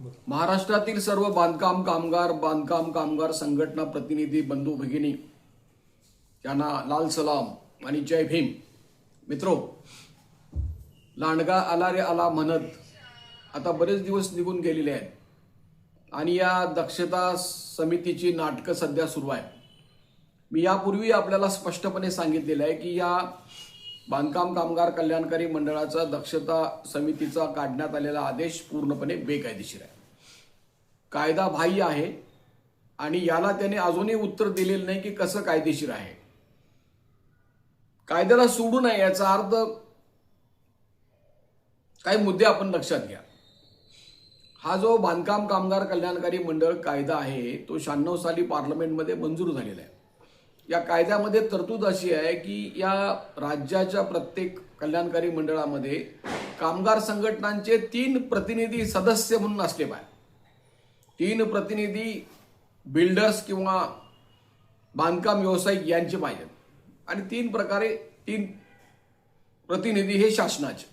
महाराष्ट्रातील सर्व बांधकाम कामगार बांधकाम कामगार संघटना प्रतिनिधी बंधू भगिनी यांना लाल सलाम आणि जय भीम. मित्रो लांडगा आला रे आला म्हणत आता बरेच दिवस निघून गेलेले आहेत आणि या दक्षता समितीची नाटकं सध्या सुरू आहे मी यापूर्वी आपल्याला स्पष्टपणे सांगितलेलं आहे की या बांधकाम कामगार कल्याणकारी मंडळाचा दक्षता समितीचा काढण्यात आलेला आदेश पूर्णपणे बेकायदेशीर आहे. कायदा बाह्य आहे आणि याला त्याने अजूनही उत्तर दिलेलं नाही की कसं कायदेशीर आहे. कायद्याला सोडू नये याचा अर्थ काही मुद्दे आपण लक्षात घ्या. हा जो बांधकाम कामगार कल्याणकारी मंडळ कायदा आहे तो शहाण्णव साली पार्लमेंटमध्ये मंजूर झालेला आहे. या कायद्यामध्ये तरतूद अशी आहे की या राज्याच्या प्रत्येक कल्याणकारी मंडळामध्ये कामगार संघटनांचे तीन प्रतिनिधी सदस्य म्हणून असले पाहिजे. तीन प्रतिनिधी बिल्डर्स किंवा बांधकाम व्यावसायिक यांचे पाहिजेत आणि तीन प्रकारे तीन प्रतिनिधी हे शासनाचे.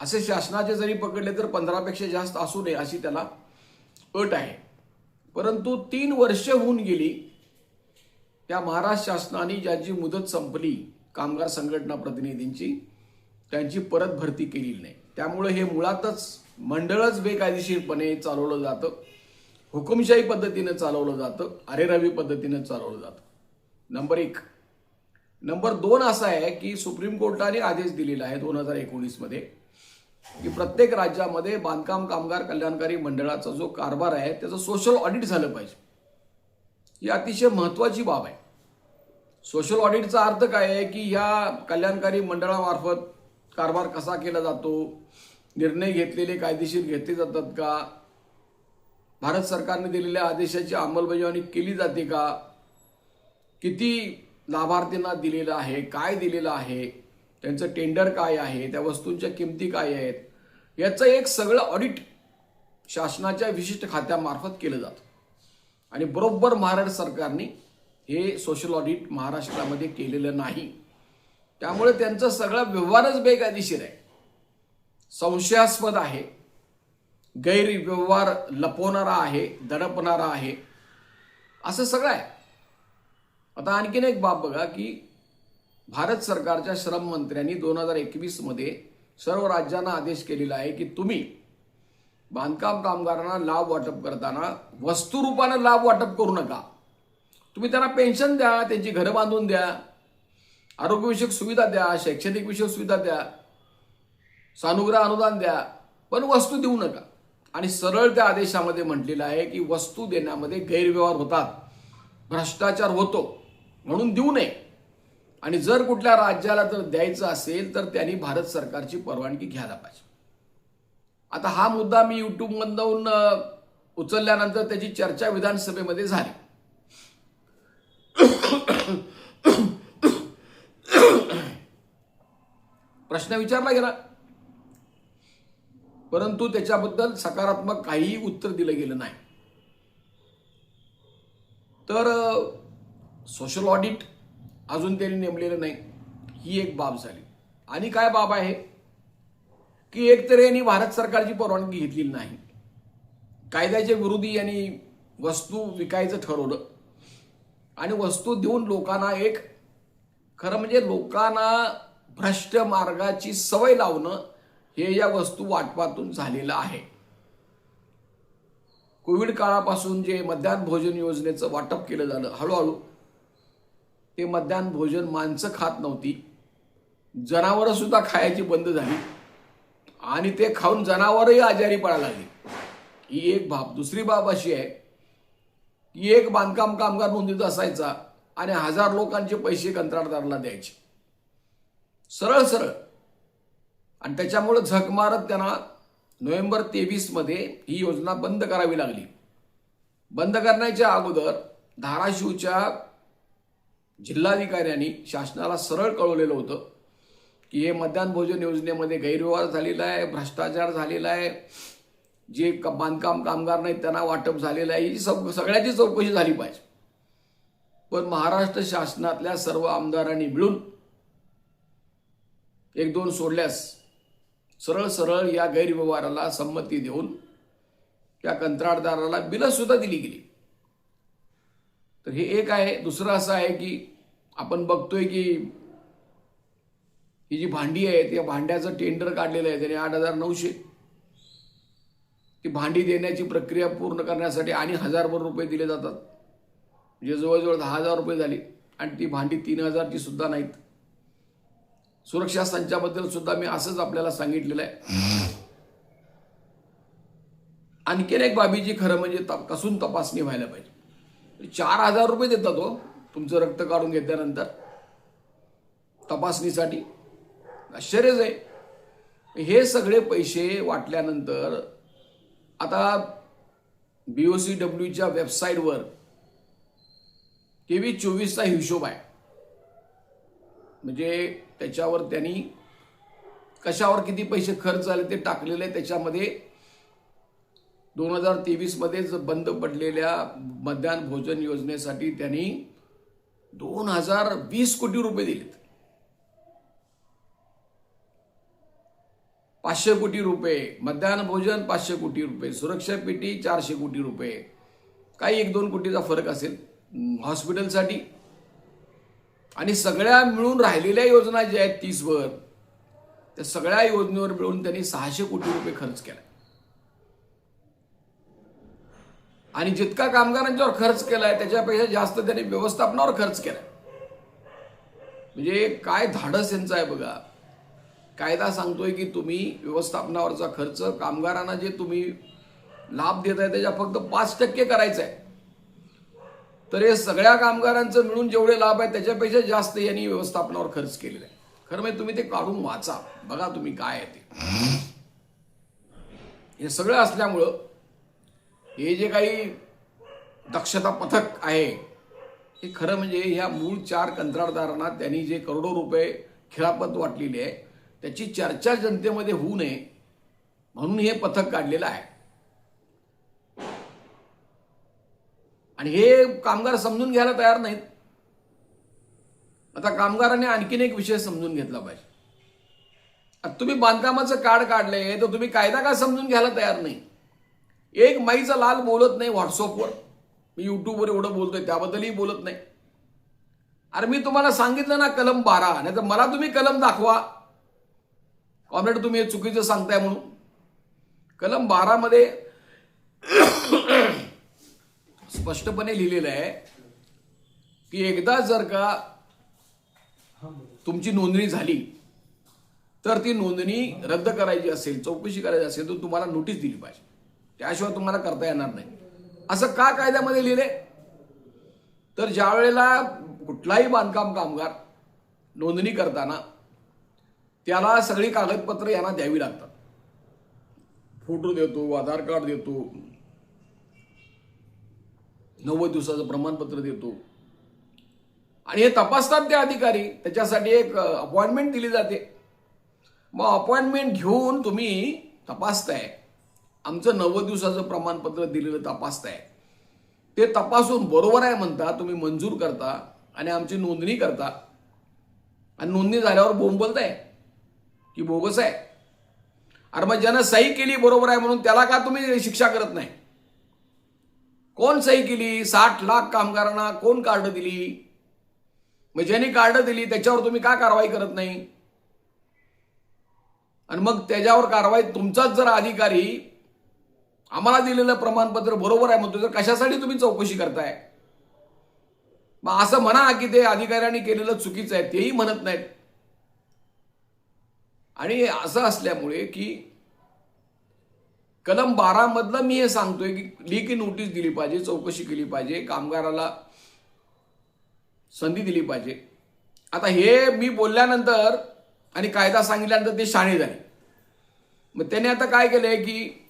असे शासनाचे जरी पकडले तर पंधरापेक्षा जास्त असू नये अशी त्याला अट आहे. परंतु तीन वर्ष होऊन गेली त्या महाराष्ट्र शासनाने ज्यांची मुदत संपली कामगार संघटना प्रतिनिधींची त्यांची परत भरती केलेली नाही. त्यामुळे हे मुळातच मंडळच बेकायदेशीरपणे चालवलं जातं. हुकुमशाही पद्धतीनं चालवलं जातं. अरेरवी पद्धतीनं चालवलं जातं. नंबर एक. नंबर दोन असा आहे की सुप्रीम कोर्टाने आदेश दिलेला आहे दोन हजार एकोणीसमध्ये की प्रत्येक राज्यामध्ये बांधकाम कामगार कल्याणकारी मंडळाचा जो कारभार आहे त्याचं सोशल ऑडिट झालं पाहिजे. ही अतिशय महत्त्वाची बाब आहे. सोशल ऑडिटचा अर्थ काय आहे की ह्या कल्याणकारी मंडळामार्फत कारभार कसा केला जातो? निर्णय घेतलेले कायदेशीर घेतले जातात का? भारत सरकारने दिलेल्या आदेशाची अंमलबजावणी केली जाते का? किती लाभार्थींना दिलेलं आहे? काय दिलेलं आहे? त्यांचं टेंडर काय आहे? त्या वस्तूंच्या किमती काय आहेत? याचं एक सगळं ऑडिट शासनाच्या विशिष्ट खात्यामार्फत केलं जातं. आणि बरोबर महाराष्ट्र सरकारने हे सोशल ऑडिट महाराष्ट्रामध्ये केलेलं नाही. त्यामुळे त्यांचा सगळा व्यवहारच बेकायदेशीर आहे. संशयास्पद आहे. गैरव्यवहार लपवणारा आहे दडपणारा आहे. असं सगळं आहे. आता आणखीन एक बाब बघा की भारत सरकारच्या श्रम मंत्र्यांनी दोन हजार एकवीसमध्ये सर्व राज्यांना आदेश केलेला आहे की तुम्ही बांधकाम कामगारांना लाभ वाटप करताना वस्तुरूपानं लाभ वाटप करू नका. तुम्ही त्यांना पेन्शन द्या त्यांची घरं बांधून द्या आरोग्यविषयक सुविधा द्या शैक्षणिक विषयक सुविधा द्या सानुग्रह अनुदान द्या पण वस्तू देऊ नका. आणि सरळ त्या आदेशामध्ये म्हटलेलं आहे की वस्तू देण्यामध्ये गैरव्यवहार होतात. भ्रष्टाचार होतो म्हणून देऊ नये. आणि जर कुठल्या राज्याला जर द्यायचं असेल तर त्यांनी भारत सरकारची परवानगी घ्यायला पाहिजे. आता हा मुद्दा मी युट्यूबमधून उचलल्यानंतर त्याची चर्चा विधानसभेमध्ये झाली. प्रश्न विचारला गेला. परंतु त्याच्याबद्दल सकारात्मक काहीही उत्तर दिलं गेलं नाही. तर सोशल ऑडिट अजून त्यांनी नेमलेलं नाही. ही एक बाब झाली. आणि काय बाब आहे? की एकतर यांनी भारत सरकारची परवानगी घेतलेली नाही. कायद्याच्या विरोधी यांनी वस्तू विकायचं ठरवलं. आणि वस्तू देऊन लोकांना एक खरं म्हणजे लोकांना भ्रष्ट मार्गाची सवय लावणं हे या वस्तू वाटपातून झालेलं आहे. कोविड काळापासून जे मध्यान्ह भोजन योजनेचं वाटप केलं झालं हळूहळू ते मध्यान्ह भोजन माणसं खात नव्हती. जनावरं सुद्धा खायची बंद झाली. आणि ते खाऊन जनावरही आजारी पडायला लागली. ही एक बाब. दुसरी बाब अशी आहे की एक बांधकाम कामगार नोंदीत असायचा आणि हजार लोकांचे पैसे कंत्राटदाराला द्यायचे. सरळ सरळ. आणि त्याच्यामुळे झक मारत त्यांना नोव्हेंबर तेवीसमध्ये ही योजना बंद करावी लागली. बंद करण्याच्या अगोदर धाराशिवच्या जिल्हाधिकाऱ्यांनी शासनाला सरळ कळवलेलं होतं की हे मध्यान्ह भोजन योजनेमध्ये गैरव्यवहार झालेला आहे भ्रष्टाचार झालेला आहे जे क- बांधकाम कामगार नाहीत त्यांना वाटप झालेलं आहे ही सग सगळ्याची चौकशी झाली पाहिजे. पण महाराष्ट्र शासनातल्या सर्व आमदारांनी मिळून एक दोन सोडल्यास सरळ सरळ या गैरव्यवहाराला संमती देऊन त्या कंत्राटदाराला बिलंसुद्धा दिली गेली. तर हे एक आहे. दुसरं असं आहे की आपण बघतोय की ही जी भांडी आहे त्या भांड्याचं टेंडर काढलेलं आहे त्याने आठ हजार नऊशे. ती भांडी देण्याची प्रक्रिया पूर्ण करण्यासाठी आणि हजारभर रुपये दिले जातात. म्हणजे जवळजवळ दहा हजार रुपये झाली. आणि ती भांडी तीन हजारची सुद्धा नाहीत. सुरक्षा संचाबद्दल सुद्धा मी असंच आपल्याला सांगितलेलं आहे. आणखीन एक बाबीची खरं म्हणजे तप कसून तपासणी व्हायला पाहिजे. म्हणजे चार हजार रुपये देतात हो तुमचं रक्त काढून घेतल्यानंतर. तपासणीसाठी. आश्चर्यच आहे. हे सगळे पैसे वाटल्यानंतर आता बी ओ सी डब्ल्यूच्या वेबसाईटवर तेवीस चोवीसचा हिशोब आहे. म्हणजे त्याच्यावर त्यांनी कशावर किती पैसे खर्च झाले ते टाकलेले त्याच्यामध्ये दोन हजार तेवीसमध्येच बंद पडलेल्या मध्यान्ह भोजन योजनेसाठी त्यांनी दोन हजार वीस कोटी रुपये दिलेत. पाचशे कोटी रुपये मध्यान्ह भोजन पाचशे कोटी रुपये सुरक्षा पेटी चारशे कोटी रुपये. काही एक दोन कोटीचा फरक असेल हॉस्पिटलसाठी. आणि सगळ्या मिळून राहिलेल्या योजना ज्या आहेत तीसवर त्या सगळ्या योजनेवर मिळून त्यांनी सहाशे कोटी रुपये खर्च केला. आणि जितका कामगारांच्यावर खर्च केलाय त्याच्यापेक्षा जास्त त्यांनी व्यवस्थापनावर खर्च केला म्हणजे काय धाडस यांचं आहे बघा. कायदा सांगतोय की तुम्ही व्यवस्थापनावरचा खर्च कामगारांना जे तुम्ही लाभ देत आहे त्याच्या फक्त पाच टक्के करायचं आहे तर हे सगळ्या कामगारांचं मिळून जेवढे लाभ आहेत त्याच्यापेक्षा जास्त यांनी व्यवस्थापनावर खर्च केलेला आहे. खरं म्हणजे तुम्ही ते काढून वाचा. बघा तुम्ही काय आहे ते. हे सगळं असल्यामुळं हे जे काही दक्षता पथक आहे हे खरं म्हणजे ह्या मूळ चार कंत्राटदारांना त्यांनी जे करोडो रुपये खिळापत वाटलेली आहे त्याची चर्चा जनतेमध्ये होऊ नये म्हणून हे पथक काढलेलं आहे. आणि हे कामगार समजून घ्यायला तयार नाहीत. आता कामगारांनी आणखीन एक विषय समजून घेतला पाहिजे. आता तुम्ही बांधकामाचं कार्ड काढलंय तर तुम्ही कायदा का समजून घ्यायला तयार नाही? एक माईचा लाल बोलत नाही व्हॉट्सअपवर. मी युट्यूबवर एवढं बोलतोय त्याबद्दलही बोलत नाही. अरे मी तुम्हाला सांगितलं ना कलम बारा नाही तर मला तुम्ही कलम दाखवा. कॉम्रेड तुम्ही हे चुकीचं सांगताय म्हणून. कलम बारामध्ये स्पष्टपणे लिहिलेलं आहे की एकदा जर का तुमची नोंदणी झाली तर ती नोंदणी रद्द करायची असेल चौकशी करायची असेल तर तुम्हाला नोटीस दिली पाहिजे. त्याशिवाय तुम्हाला करता येणार नाही. असं का कायद्यामध्ये लिहिले तर ज्या वेळेला कुठलाही बांधकाम कामगार नोंदणी करताना त्याला सगळी कागदपत्र यांना द्यावी लागतात. फोटो देतो आधार कार्ड देतो. नव्वद दिवसाचं प्रमाणपत्र देतो. आणि हे तपासतात ते अधिकारी. त्याच्यासाठी एक अपॉइंटमेंट दिली जाते. मग अपॉइंटमेंट घेऊन तुम्ही तपासताय. आमचं नव्वद दिवसाचं प्रमाणपत्र दिलेलं तपासताय. ते तपासून बरोबर आहे म्हणता तुम्ही मंजूर करता आणि आमची नोंदणी करता. आणि नोंदणी झाल्यावर बोंबलताय. की बोगस आहे. अरे मग ज्यानं सही केली बरोबर आहे म्हणून त्याला का तुम्ही शिक्षा करत नाही? कोण सही केली? साठ लाख कामगारांना कोण कार्ड दिली? मग ज्यांनी कार्ड दिली त्याच्यावर तुम्ही का कारवाई करत नाही? आणि मग त्याच्यावर कारवाई तुमचाच जर अधिकारी आम्हाला दिलेलं प्रमाणपत्र बरोबर आहे म्हणतो तर कशासाठी तुम्ही चौकशी करताय? मग असं म्हणा की ते अधिकाऱ्यांनी केलेलं चुकीचं आहे तेही म्हणत नाहीत. आणि असं असल्यामुळे की कलम बारा मधलं मी हे सांगतोय की लिखी नोटीस दिली पाहिजे चौकशी केली पाहिजे कामगाराला संधी दिली पाहिजे. आता हे मी बोलल्यानंतर आणि कायदा सांगितल्यानंतर ते शाणे झाले. मग त्याने आता काय केलंय की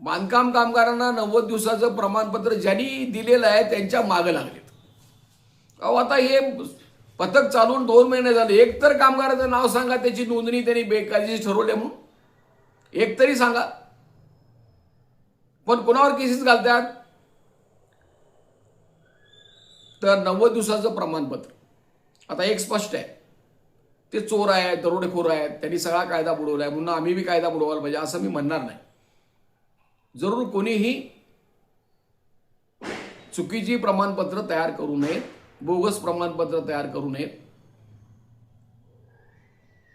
बांधकाम कामगारांना नव्वद दिवसाचं प्रमाणपत्र ज्यांनी दिलेलं आहे त्यांच्या मागं लागलेत. अहो आता हे पथक चालून दोन महिने झाले. एक तर कामगाराचं नाव सांगा त्याची नोंदणी त्यांनी बेकायदेशीर ठरवली म्हणून. एक तरी सांगा. पण कोणावर केसेस घालतात? तर नव्वद दिवसाचं प्रमाणपत्र. आता एक स्पष्ट आहे. ते चोर आहेत दरोडेखोर आहेत त्यांनी सगळा कायदा बुडवलाय म्हणून आम्ही बी कायदा बुडवायला पाहिजे असं मी म्हणणार नाही. जरूर कोणीही चुकीची प्रमाणपत्र तयार करू नयेत. बोगस प्रमाणपत्र तयार करू नयेत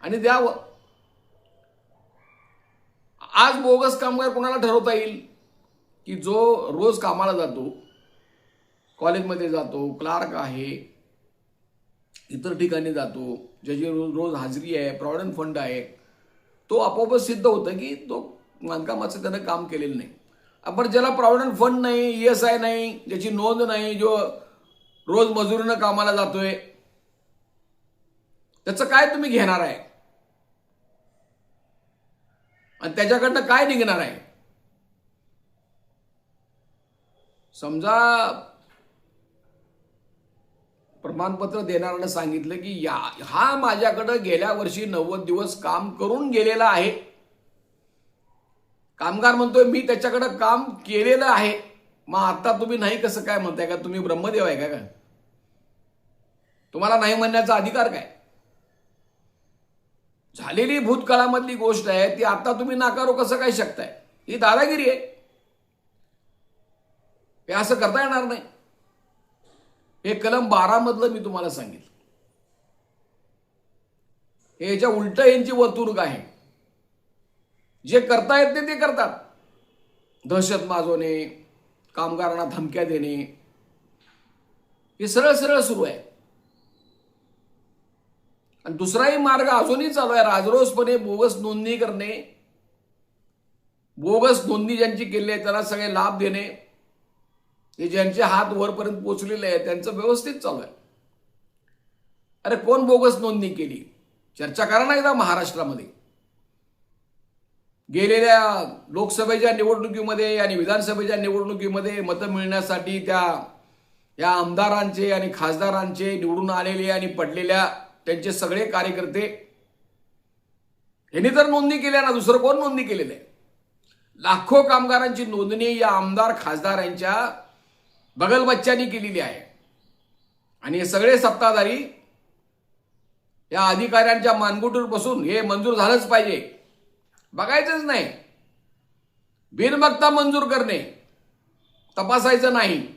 आणि द्यावं आज बोगस कामगार कोणाला ठरवता येईल? की जो रोज कामाला जातो कॉलेजमध्ये जातो क्लार्क आहे इतर ठिकाणी जातो ज्याची रोज रोज हाजरी आहे प्रॉव्हिडंट फंड आहे तो आपोआपच सिद्ध होतं की तो बांधकामाचं त्यानं काम केलेलं नाही. आपण ज्याला प्रॉव्हिडंट फंड नाही ई एस आय नाही ज्याची नोंद नाही जो रोज मजुरीनं कामाला जातोय. त्याचं काय तुम्ही घेणार आहे? आणि त्याच्याकडनं काय निघणार आहे? समजा प्रमाणपत्र देणाऱ्यानं सांगितलं की या हा माझ्याकडं गेल्या वर्षी नव्वद दिवस काम करून गेलेला आहे. कामगार म्हणतोय मी त्याच्याकडं काम केलेलं आहे. मग आता तुम्ही नाही कसं काय म्हणताय का? तुम्ही ब्रह्मदेव आहे का का तुम्हाला नाही म्हणण्याचा अधिकार काय? झालेली भूतकाळामधली गोष्ट आहे ती आता तुम्ही नाकारू कसं काय शकताय? ही दादागिरी आहे. हे असं करता येणार नाही. हे कलम बारा मधलं मी तुम्हाला सांगितलं. हे याच्या उलट यांची वर्तुणूक आहे. जे करता येत नाही ते करतात. दहशत माजवणे कामगारांना धमक्या देणे. हे सरळ सरळ सुरू आहे. आणि दुसराही मार्ग अजूनही चालू आहे. राजरोसपणे बोगस नोंदणी करणे. बोगस नोंदणी ज्यांची केली आहे त्याला सगळे लाभ देणे. हे ज्यांचे हात वरपर्यंत पोचलेले आहे त्यांचं व्यवस्थित चालू आहे. अरे कोण बोगस नोंदणी केली? चर्चा करा ना एकदा महाराष्ट्रामध्ये. गेलेल्या लोकसभेच्या निवडणुकीमध्ये आणि विधानसभेच्या निवडणुकीमध्ये मतं मिळण्यासाठी त्या या आमदारांचे आणि खासदारांचे निवडून आलेले आणि पडलेल्या त्यांचे सगळे कार्यकर्ते यांनी तर नोंदणी केल्या ना दुसरं कोण नोंदणी केलेलं आहे? लाखो कामगारांची नोंदणी या आमदार खासदार यांच्या बगलबच्च्यांनी केलेली आहे. आणि हे सगळे सत्ताधारी या अधिकाऱ्यांच्या मानगुटीवर बसून हे मंजूर झालंच पाहिजे. बघायचंच नाही. बिनबघता मंजूर करणे. तपासायचं नाही.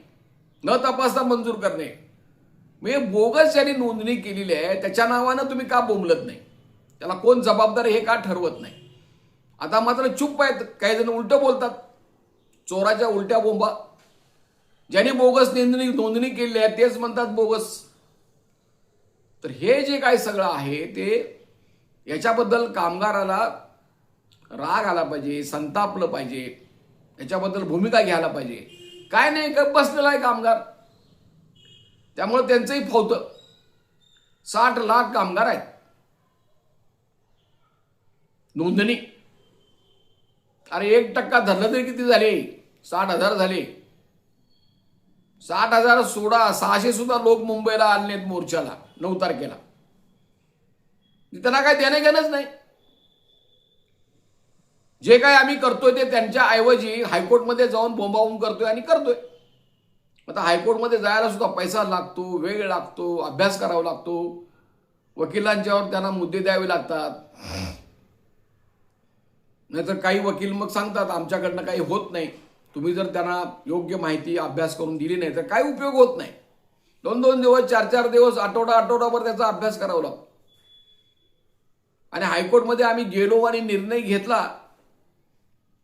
न तपासता मंजूर करणे. म्हणजे बोगस ज्यांनी नोंदणी केलेली आहे त्याच्या नावानं तुम्ही का बोंबलत नाही? त्याला कोण जबाबदार हे का ठरवत नाही? आता मात्र चुप आहेत काही जण उलटं बोलतात. चोराच्या उलट्या बोंबा. ज्यांनी बोगस नोंदणी नोंदणी केली आहे तेच म्हणतात बोगस. तर हे जे काय सगळं आहे ते याच्याबद्दल कामगाराला राग आला पाहिजे संतापलं पाहिजे याच्याबद्दल भूमिका घ्यायला पाहिजे. काय नाही का बसलेला आहे कामगार. त्यामुळे त्यांचंही फौतं. साठ लाख कामगार आहेत. नोंदणी. अरे एक टक्का धरलं तरी किती झाले? साठ हजार झाले. साठ हजार सोळा सहाशे सुद्धा लोक मुंबईला आणलेत मोर्चाला नऊ तारखेला. त्यांना काय देणे घेणंच नाही. जे काय आम्ही करतोय ते त्यांच्या ऐवजी हायकोर्टमध्ये जाऊन बोंबाबोंब करतोय आणि करतोय. आता हायकोर्टमध्ये जायला सुद्धा पैसा लागतो वेळ लागतो अभ्यास करावा लागतो. वकिलांच्यावर त्यांना मुद्दे द्यावे लागतात. नाहीतर काही वकील मग सांगतात आमच्याकडनं काही होत नाही. तुम्ही जर त्यांना योग्य माहिती अभ्यास करून दिली नाही तर काही उपयोग होत नाही. दोन दोन दिवस चार चार दिवस आठवडा आठवडाभर त्याचा अभ्यास करावा लागतो. आणि हायकोर्टमध्ये आम्ही गेलो आणि निर्णय घेतला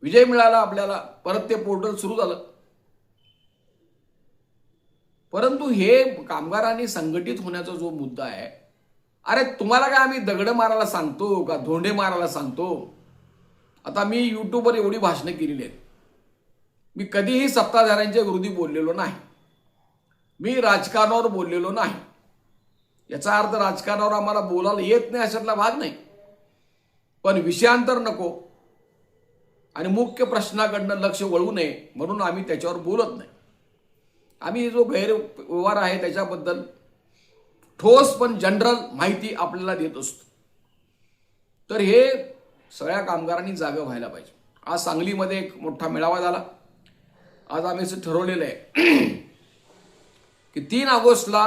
विजय मिळाला आपल्याला परत ते पोर्टल सुरू झालं. परंतु हे कामगारांनी संघटित होण्याचा जो मुद्दा आहे अरे तुम्हाला काय आम्ही दगड मारायला सांगतो का धोंडे मारायला सांगतो? आता मी यूट्यूबवर एवढी भाषणं केलेली आहेत. मी कधीही सत्ताधाऱ्यांच्या विरोधी बोललेलो नाही. मी राजकारणावर बोललेलो नाही. याचा अर्थ राजकारणावर आम्हाला बोलायला येत नाही अशातला भाग नाही. पण विषयांतर नको. आणि मुख्य प्रश्नाकडनं लक्ष वळू नये म्हणून आम्ही त्याच्यावर बोलत नाही. आम्ही जो गैरव्यवहार आहे त्याच्याबद्दल ठोस पण जनरल माहिती आपल्याला देत असतो. तर हे सगळ्या कामगारांनी जागं व्हायला पाहिजे. आज सांगलीमध्ये एक मोठा मेळावा झाला. आज आम्ही असं ठरवलेलं आहे की तीन ऑगस्टला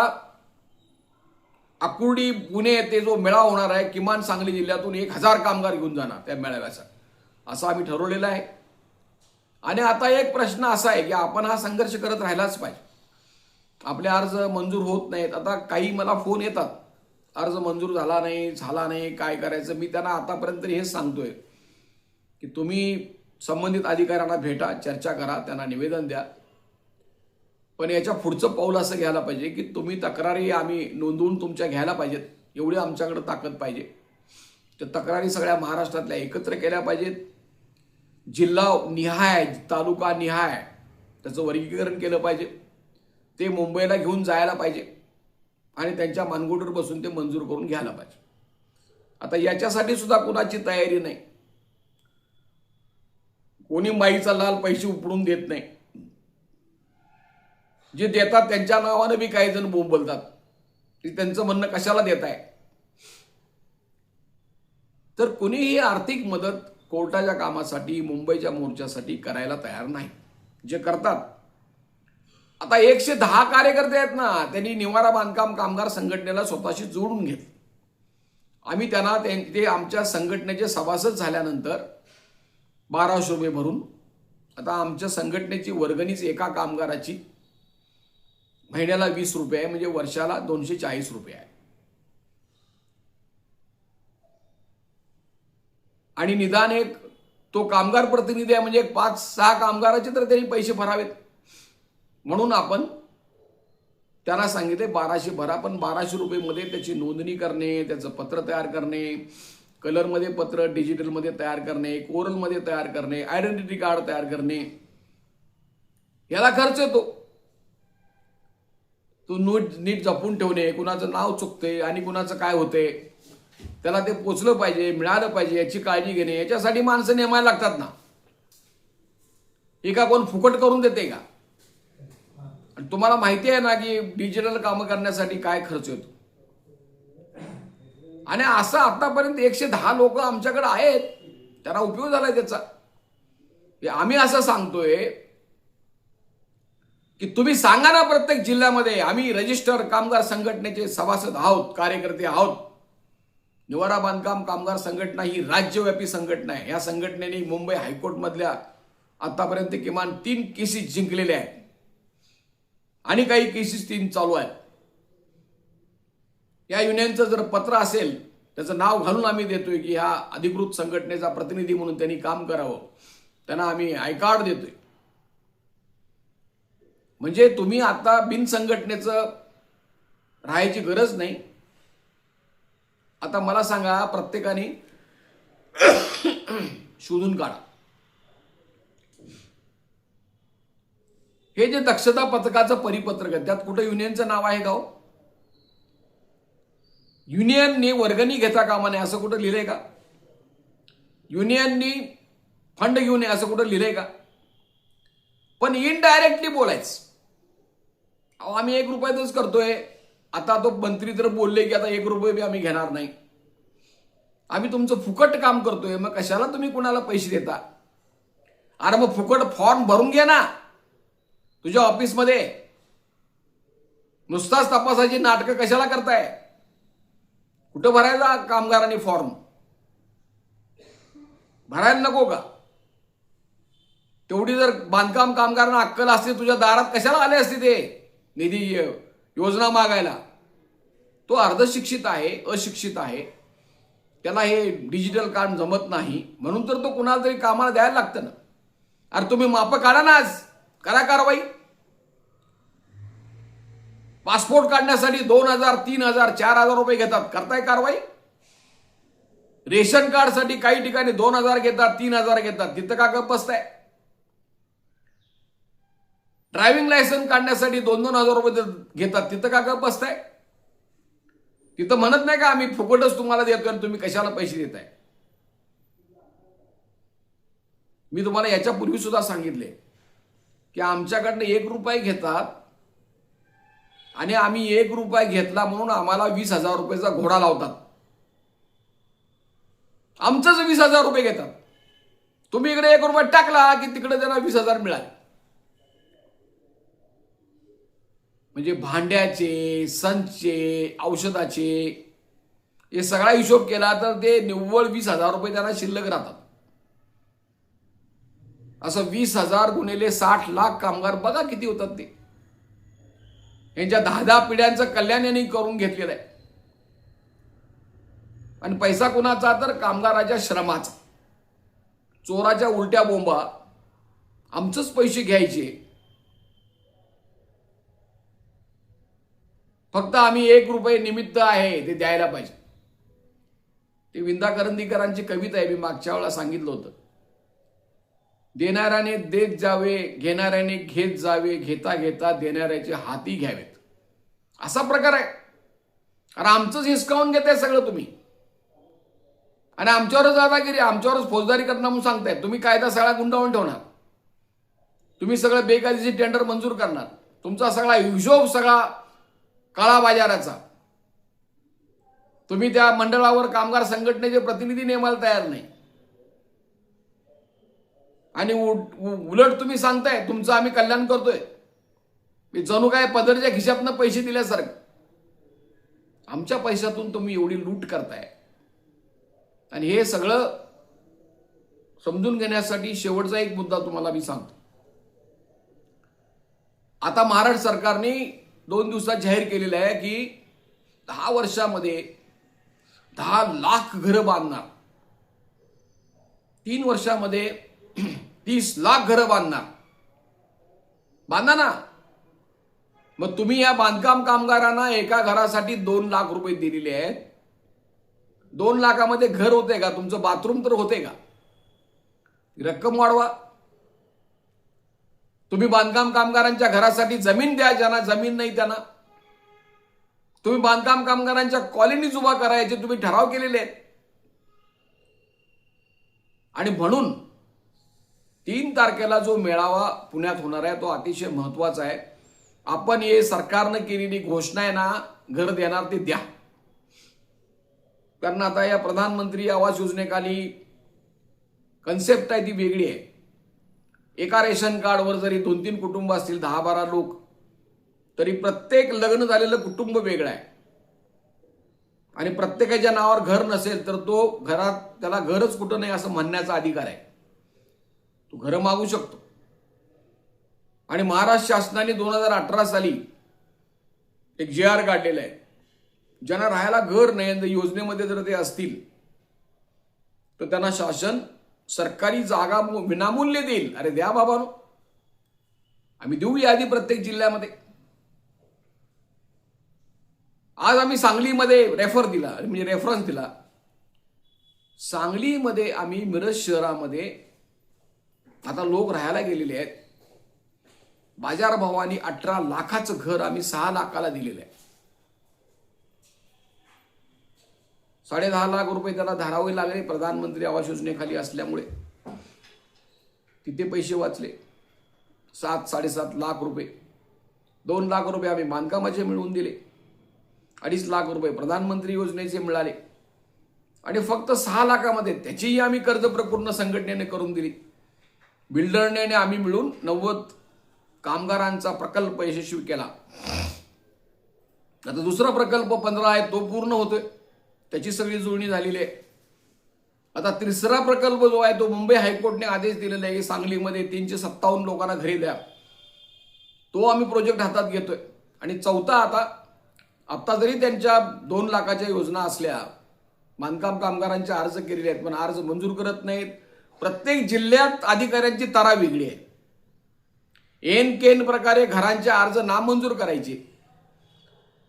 आकुर्डी पुणे येथे जो मेळावा होणार आहे किमान सांगली जिल्ह्यातून एक हजार कामगार घेऊन जाणार त्या मेळाव्याचा असं आम्ही ठरवलेलं आहे. आणि आता एक प्रश्न असा आहे की आपण हा संघर्ष करत राहिलाच पाहिजे. आपले अर्ज मंजूर होत नाहीत. आता काही मला फोन येतात. अर्ज मंजूर झाला नाही झाला नाही काय करायचं? मी त्यांना आतापर्यंत हेच सांगतोय की तुम्ही संबंधित अधिकाऱ्यांना भेटा चर्चा करा त्यांना निवेदन द्या. पण याच्या पुढचं पाऊल असं घ्यायला पाहिजे की तुम्ही तक्रारी आम्ही नोंदवून तुमच्या घ्यायला पाहिजेत. एवढी आमच्याकडे ताकद पाहिजे. त्या तक्रारी सगळ्या महाराष्ट्रातल्या एकत्र केल्या पाहिजेत. जिल्हा निहाय तालुका निहाय त्याचं वर्गीकरण केलं पाहिजे. ते मुंबईला घेऊन जायला पाहिजे. आणि त्यांच्या मानगुटीवर बसून ते मंजूर करून घ्यायला पाहिजे. आता याच्यासाठी सुद्धा कुणाची तयारी नाही. कोणी माईचा लाल पैसे उपडून देत नाही. जे देतात त्यांच्या नावानं बी काही जण बोंबलतात की त्यांचं म्हणणं कशाला देत आहे तर कुणीही आर्थिक मदत कोर्टाच्या कामासाठी मुंबईच्या मोर्चासाठी करायला तयार नाही. जे करतात. आता एकशे दहा कार्यकर्ते आहेत ना त्यांनी निवारा बांधकाम कामगार संघटनेला स्वतःशी जोडून घेतलं. आम्ही त्यांना ते ते आमच्या संघटनेचे सभासद झाल्यानंतर बाराशे रुपये भरून आता आमच्या संघटनेची वर्गणीच एका कामगाराची महिन्याला वीस रुपये आहे म्हणजे वर्षाला दोनशे चाळीस रुपये आहे. आणि निदान एक तो कामगार प्रतिनिधी आहे म्हणजे एक पाच सहा कामगाराचे तर त्यांनी पैसे भरावेत. म्हणून आपण त्यांना सांगितले बाराशे भरा पण बाराशे रुपयेमध्ये त्याची नोंदणी करणे त्याचं पत्र तयार करणे कलरमध्ये पत्र डिजिटलमध्ये तयार करणे कोरलमध्ये तयार करणे आयडेंटिटी कार्ड तयार करणे. याला खर्च येतो. तो नीट नीट जपून ठेवणे कुणाचं नाव चुकते आणि कुणाचं काय होते त्याला ते पोचलं पाहिजे मिळालं पाहिजे याची काळजी घेणे याच्यासाठी माणसं नेमायला लागतात ना. एका कोण फुकट करून देते का? आणि तुम्हाला माहिती आहे ना की डिजिटल कामं करण्यासाठी काय खर्च येतो? आणि असं आतापर्यंत एकशे दहा लोक आमच्याकडे आहेत त्यांना उपयोग झालाय त्याचा. आम्ही असं सांगतोय की तुम्ही सांगा ना प्रत्येक जिल्ह्यामध्ये आम्ही रजिस्टर कामगार संघटनेचे सभासद आहोत कार्यकर्ते आहोत. निवारा बांधकाम कामगार संघटना ही राज्यव्यापी संघटना आहे. या संघटनेने मुंबई हायकोर्टमधल्या आतापर्यंत किमान तीन केसेस जिंकलेल्या आहेत. आणि काही केसेस तीन चालू आहेत. या युनियनचं जर पत्र असेल त्याचं नाव घालून आम्ही देतोय की ह्या अधिकृत संघटनेचा प्रतिनिधी म्हणून त्यांनी काम करावं. त्यांना आम्ही आय कार्ड देतोय. म्हणजे तुम्ही आता बिन संघटनेचं राहायची गरज नाही. आता मला सांगा प्रत्येकाने शोधून काढा. हे जे दक्षता पथकाचं परिपत्रक आहे त्यात कुठं युनियनचं नाव आहे गाव? युनियनने युनियननी वर्गणी घेता कामा नये असं कुठं लिहिलंय का? युनियननी फंड घेऊ नये असं कुठं लिहिलंय का? पण इनडायरेक्टली बोलायचं. अहो आम्ही एक रुपयातच करतोय. आता तो मंत्री तर बोलले की आता एक रुपये बी आम्ही घेणार नाही. आम्ही तुमचं फुकट काम करतोय मग कशाला तुम्ही कुणाला पैसे देता? अरे मग फुकट फॉर्म भरून घे ना. तुझ्या ऑफिसमध्ये. नुसताच तपासाची नाटकं कशाला करताय? कुठं भरायला कामगारांनी फॉर्म भरायला नको का? तेवढी जर बांधकाम कामगारांना अक्कल असते तुझ्या दारात कशाला आले असते ते? निधी योजना मागायला. तो अर्धशिक्षित आहे अशिक्षित आहे. त्याला हे डिजिटल कार्ड जमत नाही. म्हणून तर तो कुणाला तरी कामाला द्यायला लागतं ना. अरे तुम्ही माप काढा ना आज. करा कारवाई. पासपोर्ट काढण्यासाठी दोन हजार तीन हजार चार हजार रुपये घेतात. करताय कारवाई? रेशन कार्डसाठी काही ठिकाणी दोन हजार घेतात तीन हजार घेतात. तिथं का गप बसताय? ड्रायव्हिंग लायसन्स काढण्यासाठी दोन दोन हजार रुपये घेतात. तिथं का गप बसताय? तिथं म्हणत नाही का आम्ही फुकटच तुम्हाला देतोय आणि तुम्ही कशाला पैसे देताय? मी तुम्हाला याच्यापूर्वी सुद्धा सांगितले की आमच्याकडनं एक रुपये घेतात आणि आम्ही एक रुपये घेतला म्हणून आम्हाला वीस हजार रुपयाचा घोडा लावतात. आमचंच वीस हजार रुपये घेतात. तुम्ही इकडे एक रुपये टाकला की तिकडे त्यांना वीस हजार मिळाले. म्हणजे भांड्याचे संचचे औषधाचे हे सगळा हिशोब केला तर ते निव्वळ वीस हजार रुपये त्यांना शिल्लक राहतात. असं वीस हजार गुणिले साठ लाख कामगार बघा किती होतात ते. यांच्या दहा दहा पिढ्यांचं कल्याण यांनी करून घेतलेलं आहे. आणि पैसा कुणाचा तर कामगाराच्या श्रमाचा. चोराच्या उलट्या बोंबा. आमचंच पैसे घ्यायचे. फक्त आम्ही एक रुपये निमित्त आहे ते द्यायला पाहिजे. ते विंदा करंदीकरांची कविता आहे मी मागच्या वेळा सांगितलं होतं. देणाऱ्याने देत जावे घेणाऱ्याने घेत जावे घेता घेता देणाऱ्याचे हाती घ्यावेत. असा प्रकार आहे. अरे आमचंच हिसकावून घेताय सगळं तुम्ही. आणि आमच्यावरच दादागिरी आमच्यावरच फौजदारी करणार म्हणून सांगताय तुम्ही कायदा सगळा गुंडावून ठेवणार. तुम्ही सगळं बेकायदेशीर टेंडर मंजूर करणार. तुमचा सगळा हिशोब सगळा काळा बाजाराचा तुम्ही त्या मंडळावर कामगार संघटनेचे प्रतिनिधी नेमायला तयार नाही. आणि उ- उलट तुम्ही सांगताय तुमचं आम्ही कल्याण करतोय. मी जणू काय पदरच्या खिशातनं पैसे दिल्यासारखं. आमच्या पैशातून तुम्ही एवढी लूट करताय. आणि हे सगळं समजून घेण्यासाठी शेवटचा एक मुद्दा तुम्हाला मी सांगतो. आता महाराष्ट्र सरकारने दोन दिवसात जाहीर केलेलं आहे की दहा वर्षामध्ये दहा लाख घरं बांधणार. तीन वर्षामध्ये तीस लाख घरं बांधणार. बांधा ना? मग तुम्ही या बांधकाम कामगारांना एका घरासाठी दोन लाख रुपये दिलेले आहेत. दोन लाखामध्ये घर होते का? तुमचं बाथरूम तर होते का? रक्कम वाढवा. तुम्ही बांधकाम कामगारांच्या घरासाठी जमीन द्या ज्यांना जमीन नाही त्यांना. तुम्ही बांधकाम कामगारांच्या कॉलनीज उभा करायचे तुम्ही ठराव केलेले आहेत. आणि म्हणून तीन तारखेला जो मेळावा पुण्यात होणार आहे तो अतिशय महत्त्वाचा आहे. आपण हे सरकारनं केलेली घोषणा आहे ना घर देणार ते द्या. कारण आता या प्रधानमंत्री आवास योजनेखाली कन्सेप्ट आहे ती वेगळी आहे. एका रेशन कार्डवर जरी दोन तीन कुटुंब असतील दहा बारा लोक तरी प्रत्येक लग्न झालेलं कुटुंब वेगळं आहे. आणि प्रत्येकाच्या नावावर घर नसेल तर तो घरात त्याला घरच कुठं नाही असं म्हणण्याचा अधिकार आहे. तो घरं मागू शकतो. आणि महाराष्ट्र शासनाने दोन हजार अठरा साली एक जे आर काढलेलं आहे. ज्यांना राहायला घर नाही योजनेमध्ये जर ते असतील तर त्यांना शासन सरकारी जागा विनामूल्य देईल. अरे द्या बाबा आम्ही देऊ यादी प्रत्येक जिल्ह्यामध्ये. आज आम्ही सांगलीमध्ये रेफर दिला म्हणजे रेफरन्स दिला. सांगलीमध्ये आम्ही मिरज शहरामध्ये आता लोक राहायला गेलेले आहेत. बाजारभावाने अठरा लाखाचं घर आम्ही सहा लाखाला दिलेलं आहे. साडे दहा लाख रुपये त्याला धारावे लागले प्रधानमंत्री आवास योजनेखाली असल्यामुळे. तिथे पैसे वाचले. सात साडेसात लाख रुपये. दोन लाख रुपये आम्ही बांधकामाचे मिळवून दिले. अडीच लाख रुपये प्रधानमंत्री योजनेचे मिळाले. आणि फक्त सहा लाखामध्ये त्याचीही आम्ही कर्ज प्रपूर्ण संघटनेने करून दिली. बिल्डरने आम्ही मिळून नव्वद कामगारांचा प्रकल्प यशस्वी केला. आता दुसरा प्रकल्प पंधरा आहे तो पूर्ण होतोय. त्याची सगळी जुळणी झालेली आहे. आता तिसरा प्रकल्प जो आहे तो मुंबई हायकोर्टने आदेश दिलेला आहे की सांगलीमध्ये तीनशे सत्तावन्न लोकांना घरी द्या. तो आम्ही प्रोजेक्ट हातात घेतोय. आणि चौथा आता आत्ता जरी त्यांच्या दोन लाखाच्या योजना असल्या बांधकाम कामगारांचे अर्ज केलेले आहेत पण अर्ज मंजूर करत नाहीत. प्रत्येक जिल्ह्यात अधिकाऱ्यांची तारा वेगळी आहे. एन केन प्रकारे घरांचे अर्ज नामंजूर करायचे.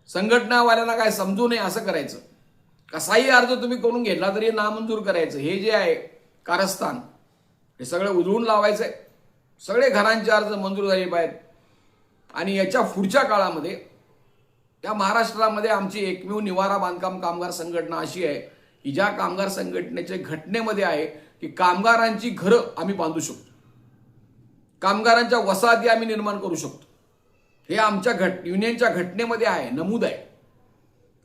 संघटनावाल्यांना काय समजू नये असं करायचं. कसाही अर्ज तुम्ही करून घेतला तरी नामंजूर करायचं. हे जे आहे कारस्थान हे सगळं उधळून लावायचं आहे सगळे घरांचे अर्ज मंजूर झाले पाहिजेत. आणि याच्या पुढच्या काळामध्ये त्या महाराष्ट्रामध्ये आमची एकमेव निवारा बांधकाम कामगार संघटना अशी आहे की ज्या कामगार संघटनेच्या घटनेमध्ये आहे की कामगारांची घरं आम्ही बांधू शकतो. कामगारांच्या वसाहती आम्ही निर्माण करू शकतो. हे आमच्या घट युनियनच्या घटनेमध्ये आहे नमूद आहे.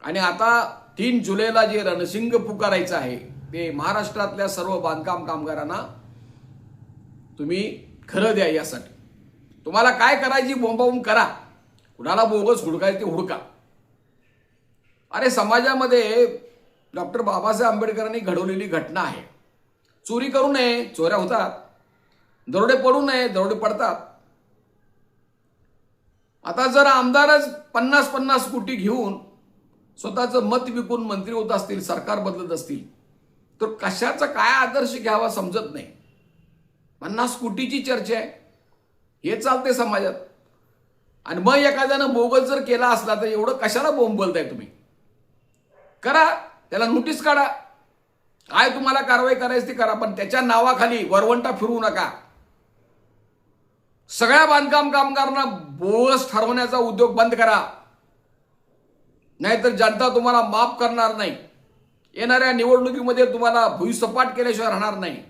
आणि आता तीन जुलैला जे रणसिंग पुकारायचं आहे ते महाराष्ट्रातल्या सर्व बांधकाम कामगारांना तुम्ही खरं द्या यासाठी. तुम्हाला काय करायची बोंबाबोंब करा. कुणाला बोगस हुडकायचं ते हुडका. अरे समाजामध्ये डॉक्टर बाबासाहेब आंबेडकरांनी घडवलेली घटना आहे. चोरी करू नये चोऱ्या होतात. दरोडे पडू नये दरोडे पडतात. आता जर आमदारच पन्नास पन्नास कोटी घेऊन स्वतःचं मत विकून मंत्री होत असतील सरकार बदलत असतील तर कशाचा काय आदर्श घ्यावा समजत नाही. पन्नास कोटीची चर्चा आहे. हे चालते समाजात. आणि मग एखाद्यानं बोगस जर केला असला तर एवढं कशाला बोंब बोलताय तुम्ही? करा त्याला नोटीस काढा. काय तुम्हाला कारवाई करायची ती करा पण त्याच्या नावाखाली वरवंटा फिरवू नका. सगळ्या बांधकाम कामगारांना बोगस ठरवण्याचा उद्योग बंद करा. नाहीतर जनता तुम्हाला माफ करणार नाही. येणाऱ्या निवडणुकीमध्ये तुम्हाला भुईसपाट केल्याशिवाय राहणार नाही.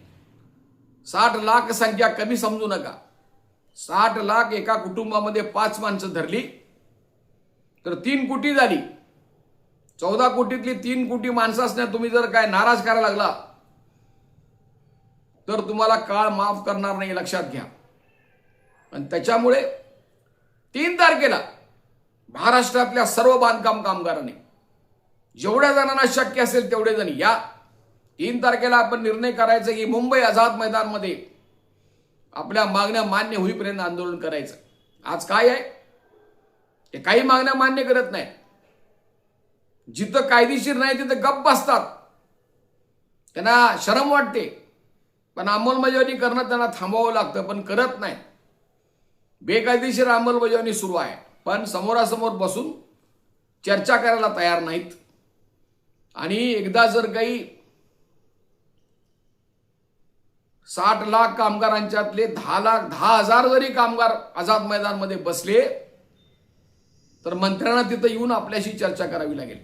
साठ लाख संख्या कमी समजू नका. साठ लाख एका कुटुंबामध्ये पाच माणसं धरली तर तीन कोटी झाली. चौदा कोटीतली तीन कोटी माणसं असण्या तुम्ही जर काय नाराज करायला लागला तर तुम्हाला काळ माफ करणार नाही लक्षात घ्या. आणि त्याच्यामुळे तीन तारखेला महाराष्ट्रातल्या सर्व बांधकाम कामगारांनी. जेवढ्या जणांना शक्य असेल तेवढे जण या. तीन तारखेला आपण निर्णय करायचा की मुंबई आझाद मैदानमध्ये आपल्या मागण्या मान्य होईपर्यंत आंदोलन करायचं. आज काय आहे? ते काही मागण्या मान्य करत नाही. जिथं कायदेशीर नाही तिथं गप्प बसतात. त्यांना शरम वाटते. पण अंमलबजावणी करणं त्यांना थांबवावं लागतं पण करत नाही. बेकायदेशीर अंमलबजावणी सुरू आहे. पण समोरासमोर बसून चर्चा करायला तयार नाहीत. आणि एकदा जर काही साठ लाख कामगारांच्यातले दहा लाख दहा हजार जरी कामगार आझाद मैदानमध्ये बसले तर मंत्र्यांना तिथं येऊन आपल्याशी चर्चा करावी लागेल.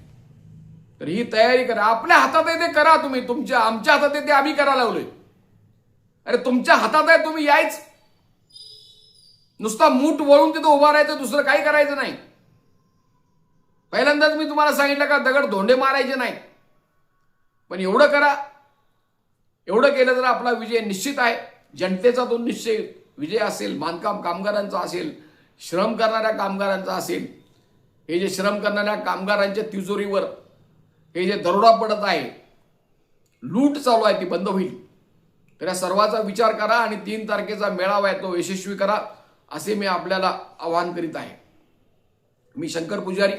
तर ही तयारी करा. आपल्या हातात आहे ते करा तुम्ही. तुमच्या आमच्या हातात आहे ते आम्ही करायला लावलोय अरे तुमच्या हातात आहे तुम्ही यायच. नुसता मूठ वळून तिथं उभा राहायचं दुसरं काही करायचं नाही. पहिल्यांदाच मी तुम्हाला सांगितलं का दगड धोंडे मारायचे नाही पण एवढं करा. एवढं केलं तर आपला विजय निश्चित आहे. जनतेचा तो निश्चय विजय असेल बांधकाम कामगारांचा असेल श्रम करणाऱ्या कामगारांचा असेल. हे जे श्रम करणाऱ्या कामगारांच्या तिजोरीवर हे जे दरोडा पडत आहे लूट चालू आहे ती बंद होईल. तर या सर्वाचा विचार करा आणि तीन तारखेचा मेळावा आहे तो यशस्वी करा. असे मी आपल्याला आवाहन करीत आहे. मी शंकर पुजारी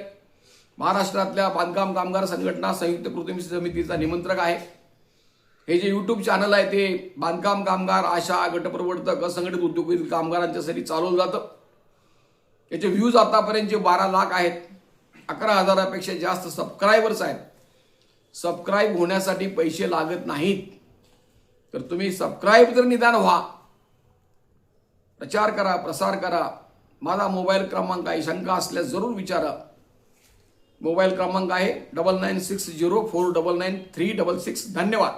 महाराष्ट्रातल्या बांधकाम कामगार संघटना संयुक्त कृती समितीचा निमंत्रक आहे. हे जे यूट्यूब चॅनल आहे ते बांधकाम कामगार आशा गटप्रवर्तक असंघटित उद्योगील कामगारांच्यासाठी चालवलं जातं. याचे व्ह्यूज आतापर्यंतचे बारा लाख आहेत अकरा हजारापेक्षा जास्त सबस्क्रायबर्स आहेत. सबस्क्राईब होण्यासाठी पैसे लागत नाहीत. तर तुम्ही सबस्क्राईब तर निदान व्हा प्रचार करा प्रसार करा. माझा मोबाईल क्रमांक आहे शंका असल्यास जरूर विचारा. मोबाईल क्रमांक आहे double nine six zero four double nine three double six. धन्यवाद.